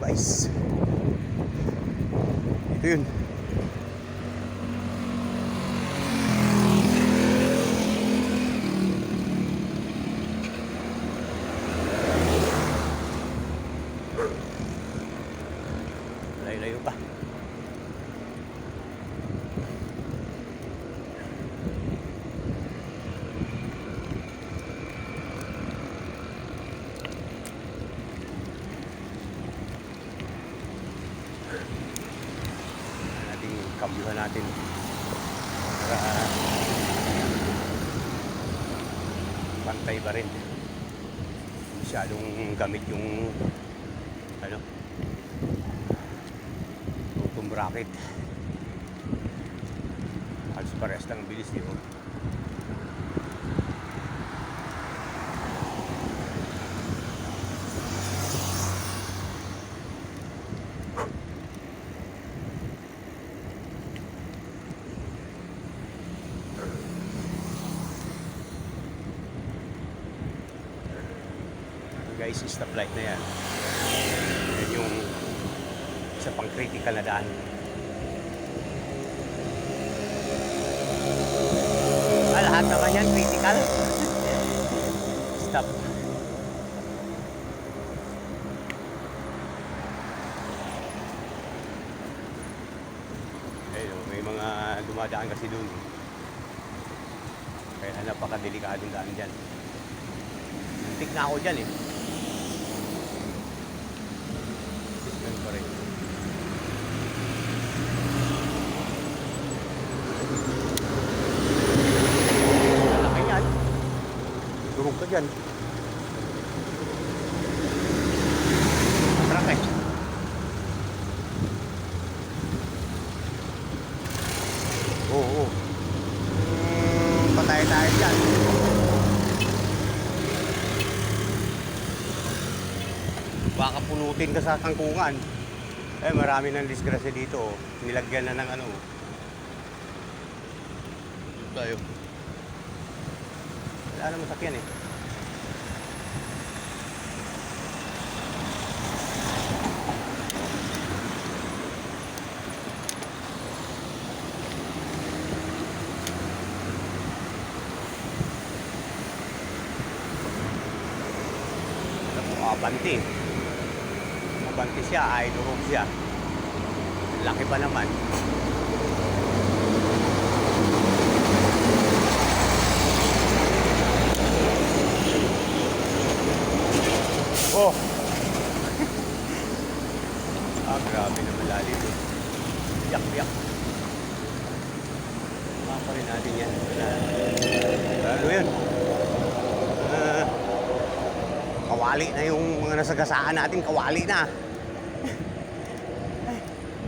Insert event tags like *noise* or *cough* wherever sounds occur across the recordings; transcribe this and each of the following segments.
guys. Ito yun. Layo-layo pa. natin kambyuhan natin para pantay pa rin. Masyadong gamit yung ano bottom bracket. Halos parehas lang ang bilis nito guys stoplight na yan. Yan yung isa pang critical na daan. Ah, lahat naman yan critical. Stop. Ayun, may mga dumadaan kasi dun. Kaya napakadelikadong daan dyan. Tik na ako dyan eh. Ganun pa rin. Malaki yan. Durog ka dyan. Truck eh. Oo. Hmm, patay tayo dyan. baka punutin ka sa kangkungan. Eh, marami ng disgrasya dito. oh. Nilagyan na ng ano. Tayo. Wala naman sakyan eh. Abanti. Abanti siya, ay durog siya. Laki pa naman. Oh! *laughs* ah, grabe naman lalim. eh. Yak, yak. Mapa rin natin yan. Lalo yun. Ah, kawali na yung mga nasagasaan natin, kawali na.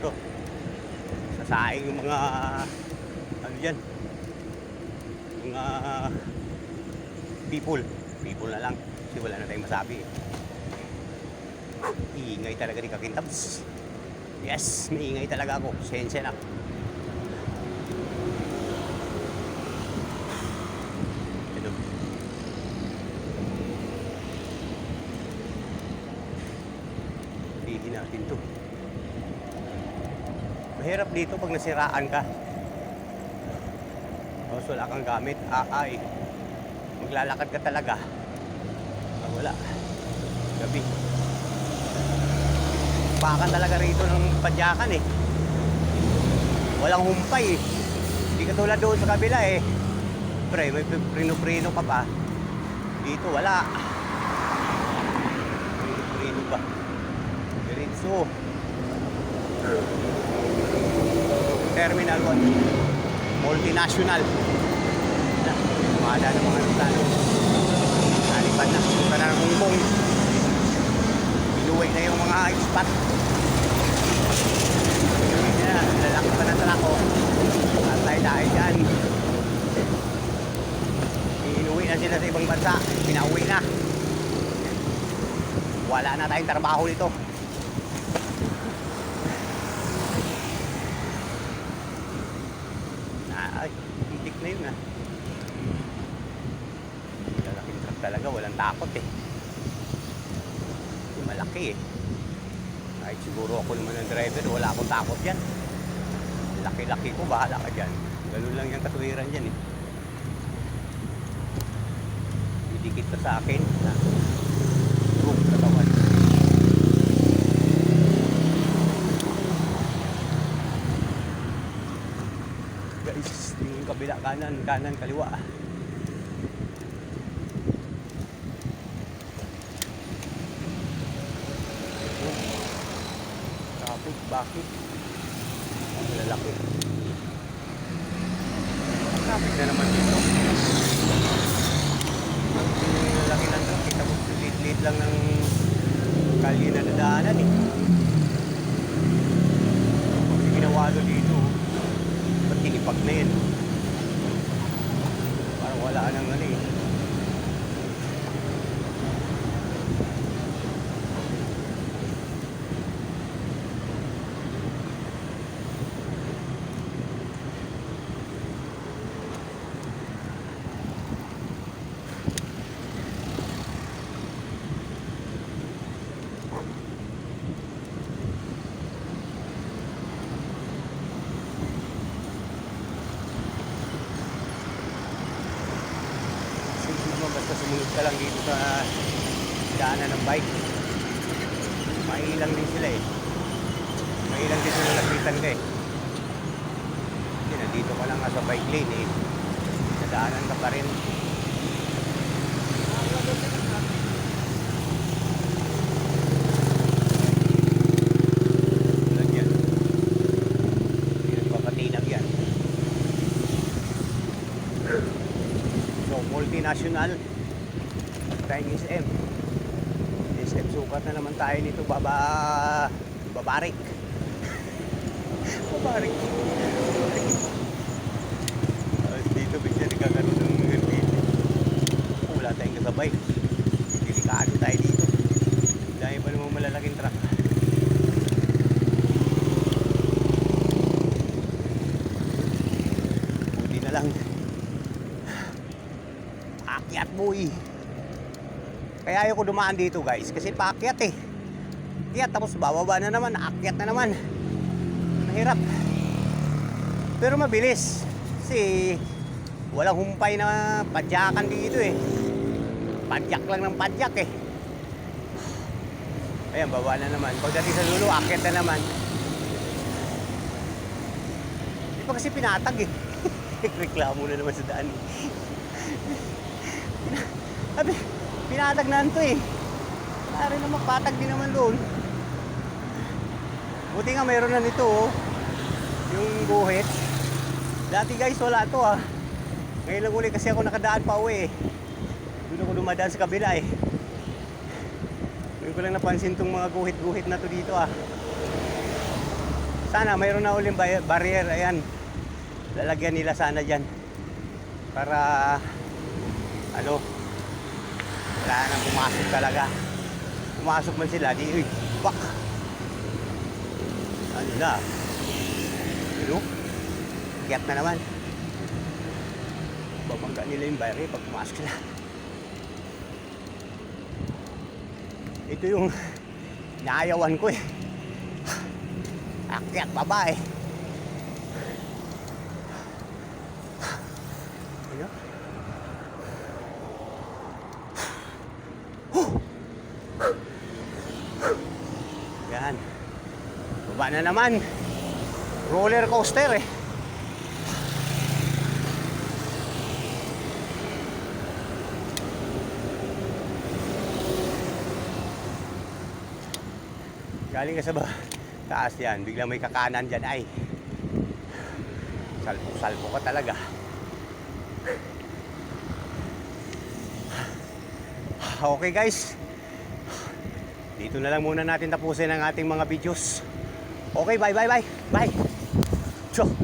Ito. Sasaing yung mga, ano yan, mga people. People na lang. Kasi wala na tayong masabi. Iingay talaga ni Kakintabs. Yes, maingay talaga ako. Sensya na. Natin to. Mahirap dito pag nasiraan ka. Tapos wala kang gamit, aay. Maglalakad ka talaga. Ah, wala. Gabi. Pakan talaga rito ng padyakan eh. Walang humpay eh. Hindi katulad doon sa kabila eh. Pre, may prino-prino ka pa. Dito wala. Prino-prino pa. Diretso. Terminal 1. Multinational. Na, Umada ng mga aeroplano. Nalipad na. Punta na ng Kong. Inuwi na yung mga expat. Yan, lalaki pa ng trako. Atay tayo dyan. Inuwi na sila sa ibang bansa. Pinauwi na. Wala na tayong trabaho dito. Ah, Ay, titik na yun ah. Lalaking truck talaga, walang takot eh. Malaki eh. Kahit siguro ako naman ang driver, wala akong takot yan. Laki-laki ko, bahala ka dyan. Ganun lang yung katuwiran dyan eh. Didikit ka sa akin. Na, boom, katawan. Guys, yung kabila, kanan, kanan, kaliwa. Traffic, bakit? Ang lalaki. Traffic na naman dito. Ang lalaki ng. Kita mo, lit-lit lang ng kalye na dadaanan eh. Pag ginawa doon dito, ba't tinipag na yun? Parang wala nang ano eh. Susunod mo, basta sumunod ka lang dito sa daanan ng bike. Mailang din sila eh. Mailang din sila lapitan ka eh. Hindi, nandito ka lang nga sa bike lane eh. Sa daanan ka pa rin. Yan. Yan. Multinational Chinese M. SM sukat na naman tayo nito baba babarik. *laughs* babarik. Tapos dito bigla nagkakaroon ng hermit. Wala tayong kasabay. Delikado tayo dito. Dahil pa namang malalaking truck. Buti na lang. Akyat boy. Kaya ayoko dumaan dito guys kasi paakyat eh. Akyat tapos bababa na naman, akyat na naman. Mahirap. Pero mabilis. Kasi walang humpay na padyakan dito eh. Padyak lang ng padyak eh. Ayan, baba na naman. Pagdating sa dulo, akyat na naman. Di pa kasi pinatag eh. *laughs* Reklamo na naman sa daan. *laughs* Sabi, pinatag na to eh. Pare na magpatag din naman doon. Buti nga mayroon na nito oh. Yung guhit. Dati guys wala to ah. Ngayon lang uli kasi ako nakadaan pa uwi eh. Doon ako dumadaan sa kabila eh. Ngayon ko lang napansin tong mga guhit-guhit na to dito ah. Sana mayroon na uling barrier. Ayan. Lalagyan nila sana dyan. Para ano wala nang pumasok talaga. Pumasok man sila, di uy, bak. Ano na? Ano? Kiyat na naman. Babangga nila yung barrier pag pumasok sila. Ito yung naayawan ko eh. Akyat baba eh. Ano? Yan. Baba na naman. Roller coaster eh. Galing ka sa ba? Taas yan. Biglang may kakanan dyan. Ay. Salpo-salpo ka talaga. Okay guys. Dito na lang muna natin tapusin ang ating mga videos. Okay, bye bye bye. Bye. Ciao.